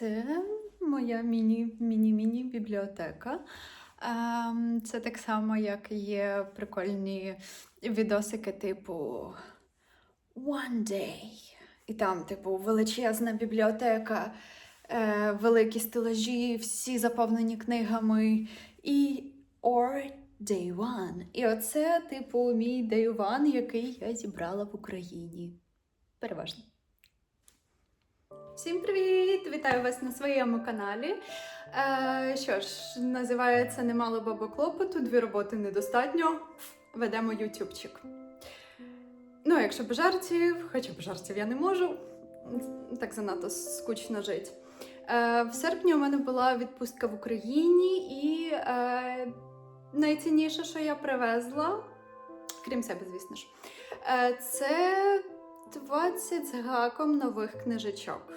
Це моя міні-міні-міні бібліотека. Ем, Це так само, як є прикольні відосики, типу One Day. І там, типу, величезна бібліотека, е, великі стелажі, всі заповнені книгами. І Or Day One. І оце, типу, мій Day One, який я зібрала в Україні. Переважно. Всім привіт! Вітаю вас на своєму каналі. Е, що ж, називається Немало баба клопоту, дві роботи недостатньо. Ведемо ютубчик. Ну, якщо без жартів, хоча без жартів я не можу, так занадто скучно жити. Е, в серпні у мене була відпустка в Україні, і е, найцінніше, що я привезла, крім себе, звісно ж, е, це 20 з гаком нових книжечок.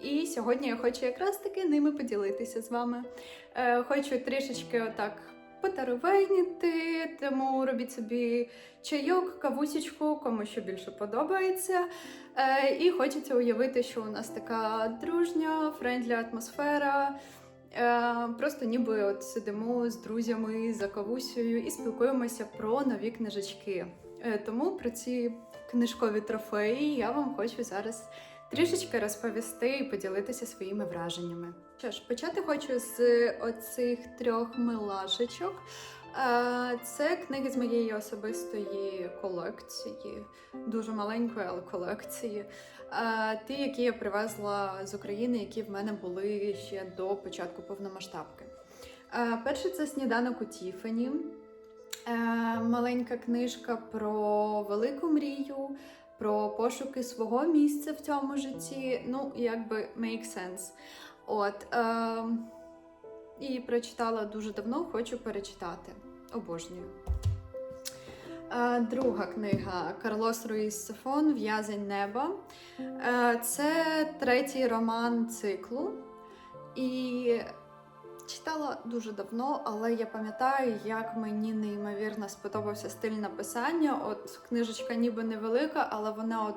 І сьогодні я хочу якраз таки ними поділитися з вами. Е, хочу трішечки отак потаровейніти, тому робіть собі чайок, кавусічку, кому що більше подобається. Е, і хочеться уявити, що у нас така дружня, френдлі атмосфера. Е, просто ніби от сидимо з друзями за кавусею і спілкуємося про нові книжечки. Е, тому про ці книжкові трофеї я вам хочу зараз трішечки розповісти і поділитися своїми враженнями. Що ж, почати хочу з оцих трьох милашечок. Е, Це книги з моєї особистої колекції, дуже маленької, але колекції. Е, Ті, які я привезла з України, які в мене були ще до початку повномасштабки. Е, Перший це сніданок у Тіфані. Е, Маленька книжка про велику мрію, про пошуки свого місця в цьому житті. Ну, якби make sense. От. Е, і прочитала дуже давно, хочу перечитати. Обожнюю. Е, Друга книга Карлос Руїс Сафон В'язень неба. Е, Це третій роман циклу. І читала дуже давно, але я пам'ятаю, як мені неймовірно сподобався стиль написання. От книжечка ніби невелика, але вона от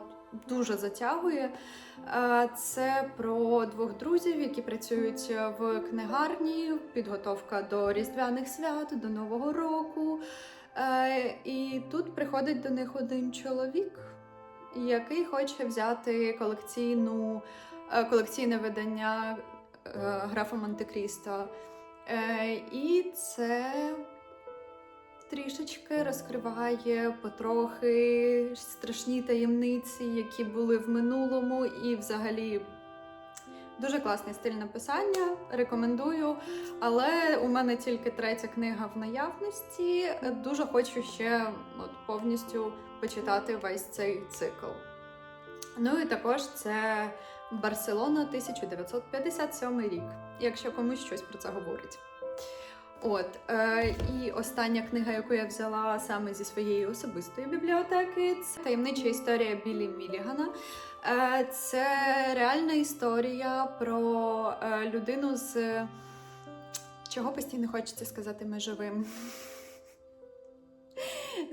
дуже затягує. Е, Це про двох друзів, які працюють в книгарні, підготовка до різдвяних свят, до Нового року. Е, І тут приходить до них один чоловік, який хоче взяти колекційну, е, колекційне видання графа Монте-Крісто. Е, І це трішечки розкриває потрохи страшні таємниці, які були в минулому, і взагалі. Дуже класний стиль написання, рекомендую. Але у мене тільки третя книга в наявності. Дуже хочу ще от, повністю почитати весь цей цикл. Ну і також це Барселона 1957 рік, якщо комусь щось про це говорить. От, е, і остання книга, яку я взяла саме зі своєї особистої бібліотеки, це таємнича історія Білі Мілігана. Е, це реальна історія про е, людину з чого постійно хочеться сказати межовим.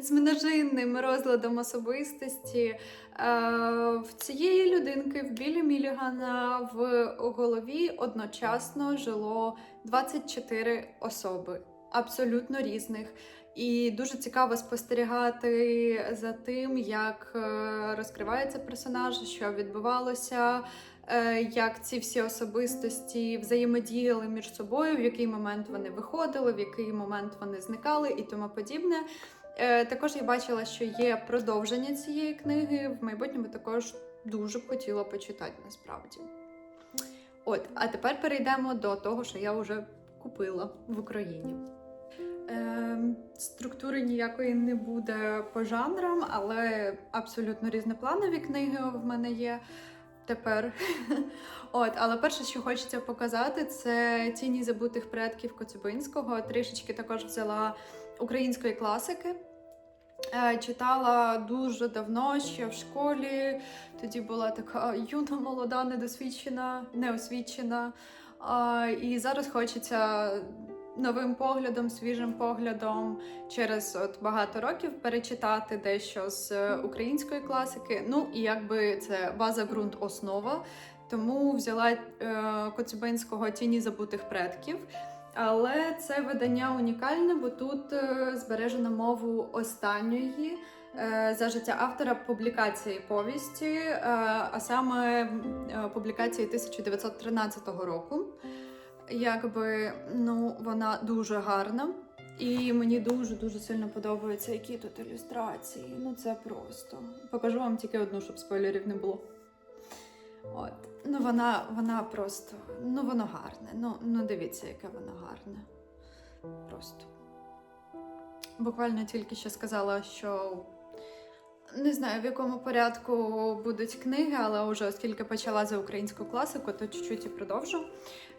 З множинним розладом особистості. Е, В цієї людинки в Білі Мілігана в голові одночасно жило 24 особи, абсолютно різних. І дуже цікаво спостерігати за тим, як е, розкривається персонаж, що відбувалося, е, як ці всі особистості взаємодіяли між собою, в який момент вони виходили, в який момент вони зникали і тому подібне. Е, Також я бачила, що є продовження цієї книги. В майбутньому також дуже б хотіла почитати насправді. От, а тепер перейдемо до того, що я вже купила в Україні. Ем, структури ніякої не буде по жанрам, але абсолютно різнопланові книги в мене є тепер. От, але перше, що хочеться показати, це тіні забутих предків Коцюбинського. Трішечки також взяла української класики. Е, Читала дуже давно, ще в школі. Тоді була така юна, молода, недосвідчена, неосвічена. І зараз хочеться новим поглядом, свіжим поглядом через от багато років перечитати дещо з е, української класики. Ну і якби це база, ґрунт, основа. Тому взяла е, Коцюбинського тіні забутих предків. Але це видання унікальне, бо тут е, збережено мову останньої е, за життя автора публікації повісті, е, а саме публікації 1913 року. Якби ну вона дуже гарна, і мені дуже дуже сильно подобається, які тут ілюстрації. Ну це просто покажу вам тільки одну, щоб спойлерів не було. От. Ну вона, вона просто, ну воно гарне. Ну, ну дивіться, яке воно гарне. Просто. Буквально тільки що сказала, що не знаю, в якому порядку будуть книги, але вже оскільки почала за українську класику, то чуть-чуть і продовжу.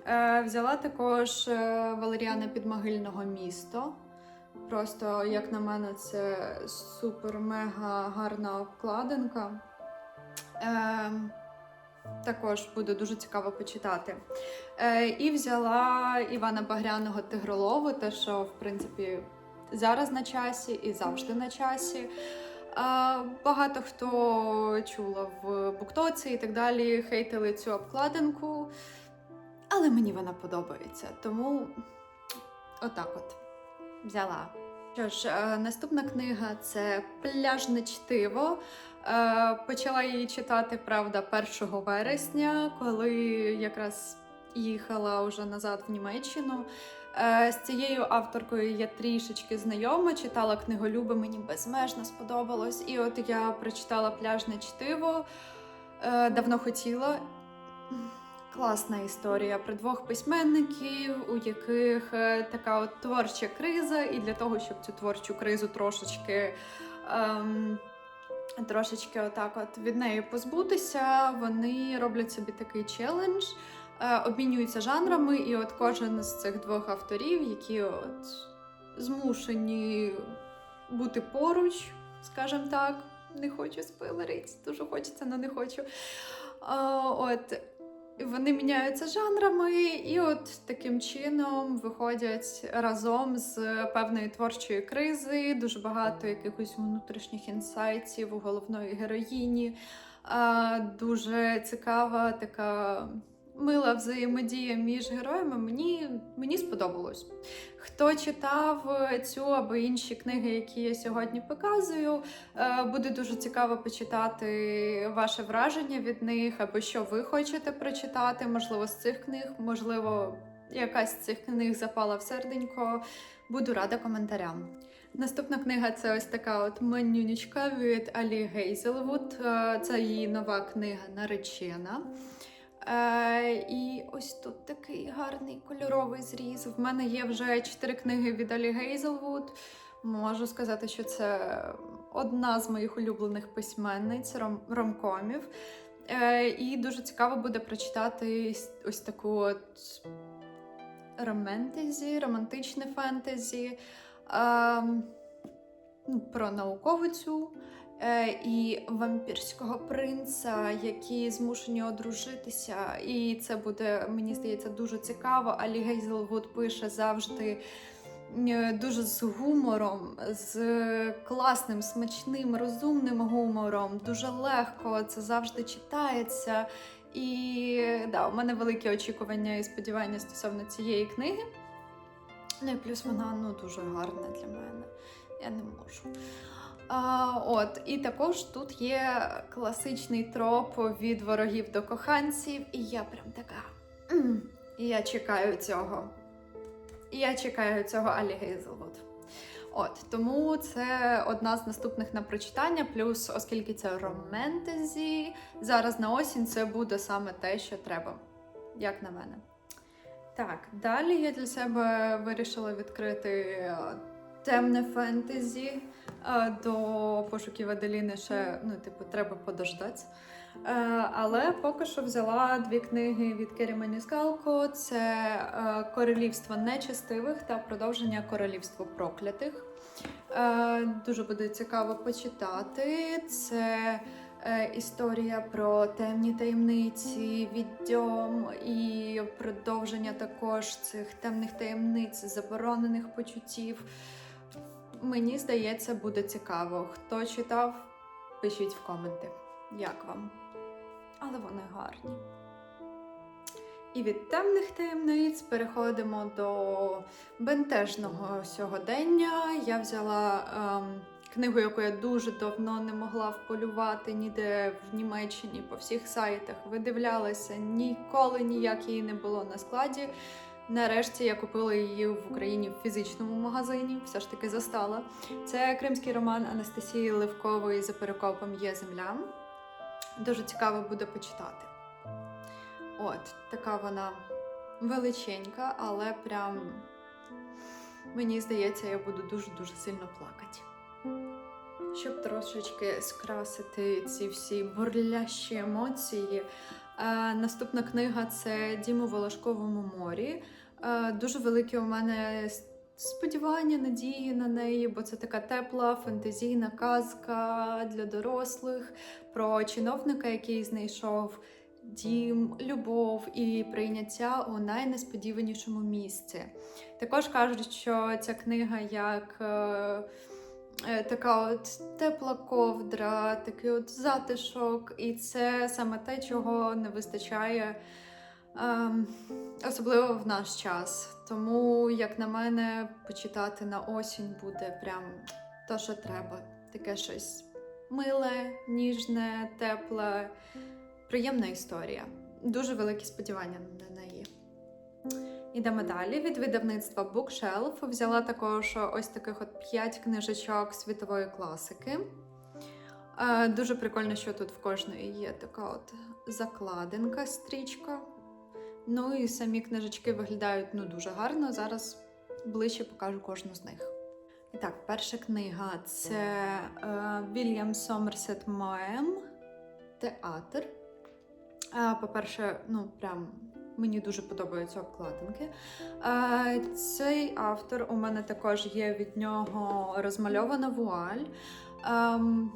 Е, взяла також е, Валеріана Підмогильного місто. Просто, як на мене, це супер-мега гарна обкладинка. Е, також буде дуже цікаво почитати. Е, і взяла Івана Багряного Тигролову, те, що в принципі зараз на часі і завжди на часі. Е, багато хто чула в Буктоці і так далі, хейтили цю обкладинку, але мені вона подобається. Тому отак от взяла. Що ж, е, наступна книга це Пляжне чтиво. Е, Почала її читати, правда, 1 вересня, коли якраз їхала вже назад в Німеччину. Е, З цією авторкою я трішечки знайома, читала книголюби, мені безмежно сподобалось. І от я прочитала пляжне чтиво, давно хотіла. Класна історія про двох письменників, у яких е, така от творча криза, і для того, щоб цю творчу кризу трошечки. Ем, Трошечки отак от від неї позбутися, вони роблять собі такий челендж, е, обмінюються жанрами, і от кожен з цих двох авторів, які от змушені бути поруч, скажімо так, не хочу спойлерити, дуже хочеться, але не хочу. А, от, вони міняються жанрами, і от таким чином виходять разом з певної творчої кризи, дуже багато якихось внутрішніх інсайтів у головної героїні. Дуже цікава така мила взаємодія між героями. Мені, мені сподобалось. Хто читав цю або інші книги, які я сьогодні показую, е, буде дуже цікаво почитати ваше враження від них, або що ви хочете прочитати, можливо, з цих книг, можливо, якась з цих книг запала в серденько. Буду рада коментарям. Наступна книга це ось така от манюнічка від Алі Гейзелвуд. Е, Це її нова книга Наречена. Е, і ось тут такий гарний кольоровий зріз. В мене є вже чотири книги від Алі Гейзелвуд. Можу сказати, що це одна з моїх улюблених письменниць ром- ромкомів. Е, і дуже цікаво буде прочитати ось- таку от романтезі, романтичне фентезі е, про науковицю і вампірського принца, які змушені одружитися. І це буде, мені здається, дуже цікаво. Алі Гейзелвуд пише завжди. е, Дуже з гумором, з класним, смачним, розумним гумором, дуже легко це завжди читається. І да, у мене великі очікування і сподівання стосовно цієї книги. Ну і плюс вона ну, дуже гарна для мене. Я не можу. От, і також тут є класичний троп від ворогів до коханців, і я прям така. «М, Я чекаю цього. Я чекаю цього Алі Гейзелвуд. От тому це одна з наступних на прочитання. Плюс, оскільки це романтезі, зараз на осінь це буде саме те, що треба, як на мене. Так, далі я для себе вирішила відкрити темне фентезі. Е, До пошуків Аделіни ще ну, типу, треба подождати. Е, Але поки що взяла дві книги від Кері Маніскалко: це е, Королівство нечестивих та продовження Королівства проклятих. Дуже буде цікаво почитати. Це історія про темні таємниці, відьом і продовження також цих темних таємниць, заборонених почуттів. Мені здається, буде цікаво. Хто читав, пишіть в коменти, як вам. Але вони гарні. І від темних таємниць переходимо до бентежного сьогодення. Я взяла ем, книгу, яку я дуже давно не могла вполювати ніде в Німеччині, по всіх сайтах видивлялася, ніколи ніяк її не було на складі. Нарешті я купила її в Україні в фізичному магазині, все ж таки застала. Це кримський роман Анастасії Левкової за перекопом Є земля. Дуже цікаво буде почитати. От, така вона величенька, але прям мені здається, я буду дуже-дуже сильно плакати. Щоб трошечки скрасити ці всі бурлящі емоції. Е, наступна книга це Дім у Волошковому морі. Е, дуже великі у мене сподівання, надії на неї, бо це така тепла фантазійна казка для дорослих про чиновника, який знайшов дім, любов і прийняття у найнесподіванішому місці. Також кажуть, що ця книга як е, е, така от тепла ковдра, такий от затишок, і це саме те, чого не вистачає. Ем, особливо в наш час. Тому, як на мене, почитати на осінь буде прям то, що треба. Таке щось миле, ніжне, тепле, приємна історія. Дуже великі сподівання на неї. Ідемо далі. Від видавництва Bookshelf взяла також ось таких от 5 книжечок світової класики. Е, Дуже прикольно, що тут в кожної є така от закладинка, стрічка. Ну і самі книжечки виглядають ну, дуже гарно. Зараз ближче покажу кожну з них. І так, перша книга це е, Вільям Сомерсет Моем Театр. Е, по-перше, ну прям мені дуже подобаються обкладинки. Е, цей автор у мене також є від нього розмальована вуаль. Ем,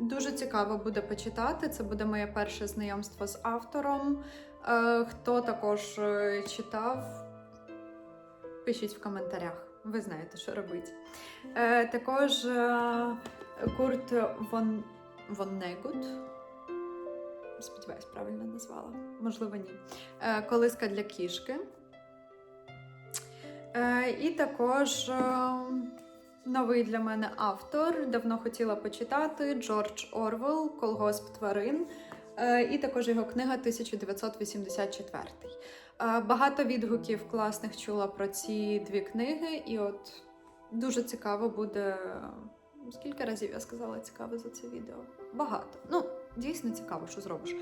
Дуже цікаво буде почитати. Це буде моє перше знайомство з автором. Е, Хто також е, читав, пишіть в коментарях. Ви знаєте, що робити. Е, Також Курт Вон, Воннегут. Сподіваюсь, правильно назвала. Можливо, ні. Колиска для кішки. І також новий для мене автор. Давно хотіла почитати Джордж Орвел Колгосп тварин. Е, І також його книга 1984. Е, Багато відгуків класних чула про ці дві книги, і от дуже цікаво буде. Скільки разів я сказала цікаво за це відео? Багато. Ну, дійсно цікаво, що зробиш.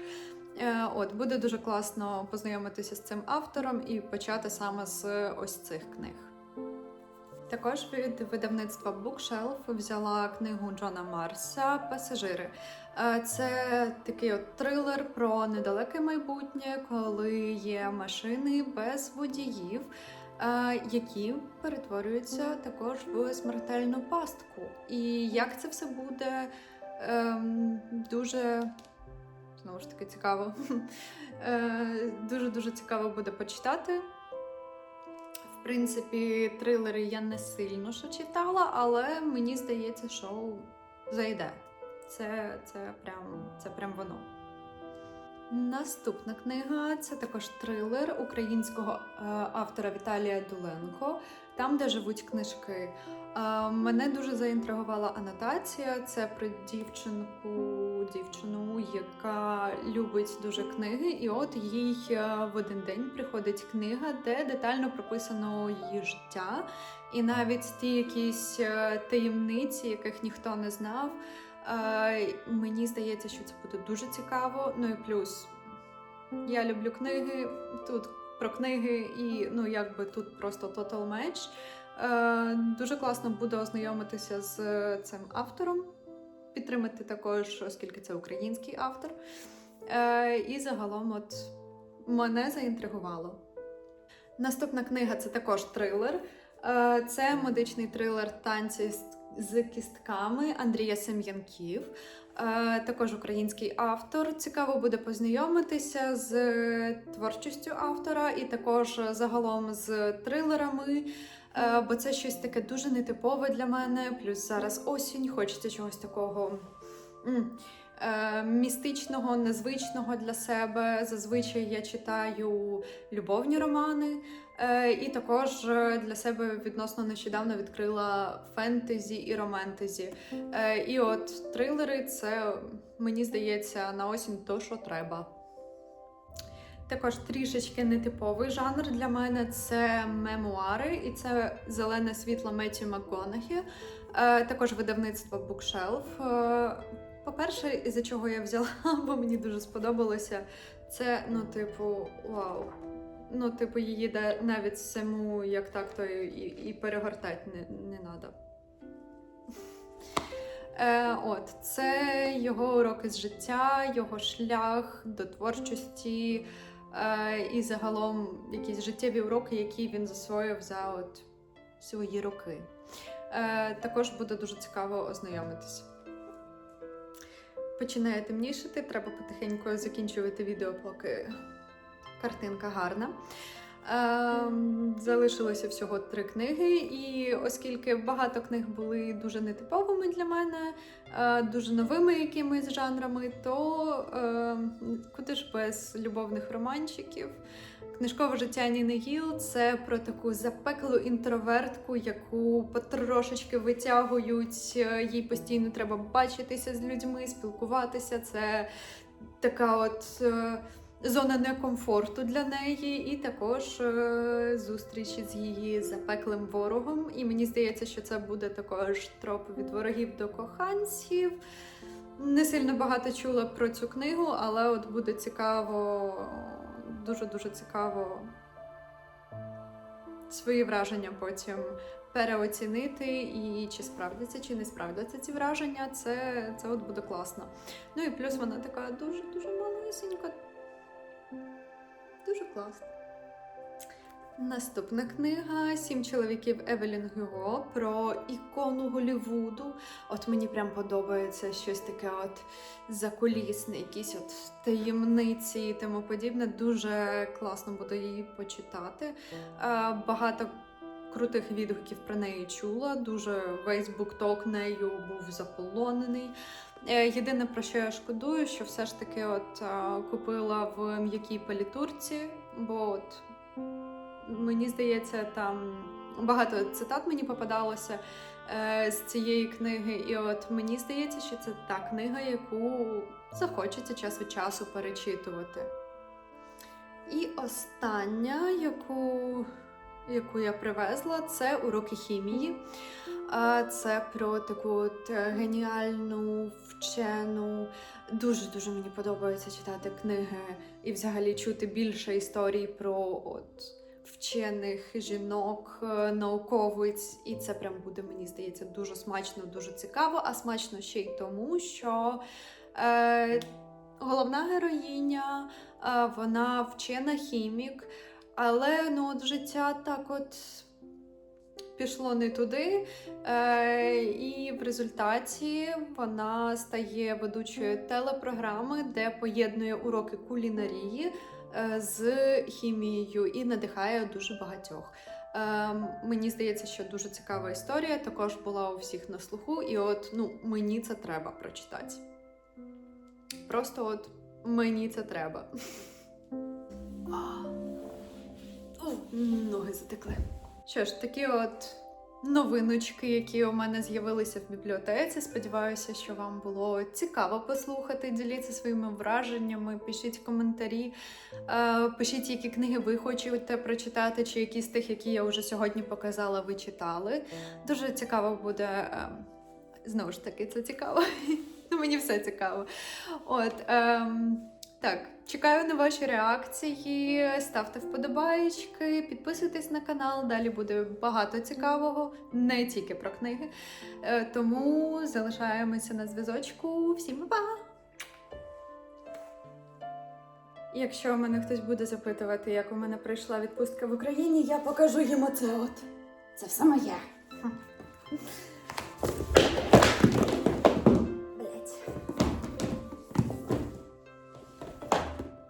Е, От, буде дуже класно познайомитися з цим автором і почати саме з ось цих книг. Також від видавництва Bookshelf взяла книгу Джона Марса Пасажири. Е, Це такий от трилер про недалеке майбутнє, коли є машини без водіїв, е, які перетворюються також в смертельну пастку. І як це все буде ем, дуже знову ж таки цікаво. Дуже дуже цікаво буде почитати. Принципі, трилери я не сильно що читала, але мені здається, що зайде. Це, це, прям, це прям воно. Наступна книга це також трилер українського е, автора Віталія Дуленко, там, де живуть книжки. Е, мене дуже заінтригувала анотація. Це про дівчинку, дівчину, яка любить дуже книги, і от їй е, в один день приходить книга, де детально прописано її життя, і навіть ті якісь е, таємниці, яких ніхто не знав. Е, Мені здається, що це буде дуже цікаво. Ну і плюс я люблю книги. Тут про книги, і ну якби тут просто total match. Дуже класно буде ознайомитися з цим автором, підтримати також, оскільки це український автор. Е, І загалом, от мене заінтригувало. Наступна книга це також трилер. Е, Це медичний трилер танці з з кістками Андрія Сем'янків. Е, Також український автор. Цікаво буде познайомитися з творчістю автора і також загалом з трилерами. Е, Бо це щось таке дуже нетипове для мене. Плюс зараз осінь, хочеться чогось такого е, містичного, незвичного для себе. Зазвичай я читаю любовні романи. Е, І також е, для себе відносно нещодавно відкрила фентезі і романтезі. Е, І от трилери це мені здається на осінь то, що треба. Також трішечки нетиповий жанр для мене це мемуари, і це зелене світло Меттю МакГонахі, також видавництво Bookshelf. По-перше, із-за чого я взяла, бо мені дуже сподобалося, це, ну, типу, вау. Ну, типу, її навіть саму, як так, то і, і перегортати не, не треба. Е, от, це його уроки з життя, його шлях до творчості е, і загалом якісь життєві уроки, які він засвоїв за от свої роки. Е, також буде дуже цікаво ознайомитися. Починає темнішити, треба потихеньку закінчувати відео, поки картинка гарна. Ем, залишилося всього три книги, і оскільки багато книг були дуже нетиповими для мене, е, дуже новими якимись жанрами, то ем, куди ж без любовних романчиків? Книжкове життя Ніни Гіл це про таку запеклу інтровертку, яку потрошечки витягують. е, Їй постійно треба бачитися з людьми, спілкуватися. Це така от. Зона некомфорту для неї, і також е, зустрічі з її запеклим ворогом. І мені здається, що це буде також троп від ворогів до коханців. Не сильно багато чула про цю книгу, але от буде цікаво, дуже-дуже цікаво свої враження потім переоцінити і чи справдяться, чи не справдяться ці враження. Це, це от буде класно. Ну і плюс вона така дуже-дуже малесенька, Дуже класно. Наступна книга Сім чоловіків Евелін Гюго про ікону Голівуду. От мені прям подобається щось таке от закулісне, якісь от таємниці і тому подібне. Дуже класно буде її почитати. Е, Багато крутих відгуків про неї чула. Дуже весь букток нею був заполонений. Е, Єдине про що я шкодую, що все ж таки от купила в м'якій палітурці, бо от мені здається, там багато цитат мені попадалося е, з цієї книги, і от мені здається, що це та книга, яку захочеться час від часу перечитувати. І остання, яку, яку я привезла, це уроки хімії. Це про таку е, геніальну вчену. Дуже дуже мені подобається читати книги і взагалі чути більше історій про от вчених жінок, е, науковиць. І це прям буде, мені здається, дуже смачно, дуже цікаво. А смачно ще й тому, що е, головна героїня, е, вона вчена хімік, але ну, от життя так от пішло не туди. Е, і в результаті вона стає ведучою телепрограми, де поєднує уроки кулінарії е, з хімією і надихає дуже багатьох. Е, мені здається, що дуже цікава історія. Також була у всіх на слуху, і от ну мені це треба прочитати. Просто от мені це треба. Ноги затекли. Що ж, такі от новиночки, які у мене з'явилися в бібліотеці. Сподіваюся, що вам було цікаво послухати. Діліться своїми враженнями, пишіть коментарі, е, пишіть, які книги ви хочете прочитати, чи які з тих, які я вже сьогодні показала, ви читали. Дуже цікаво буде. е, Знову ж таки, це цікаво. Ну, мені все цікаво. От, ем, так, чекаю на ваші реакції. Ставте вподобаєчки, підписуйтесь на канал. Далі буде багато цікавого, не тільки про книги. Е, тому залишаємося на зв'язочку. Всім па-па! Якщо мене хтось буде запитувати, як у мене пройшла відпустка в Україні, я покажу їм оце от. Це все моє.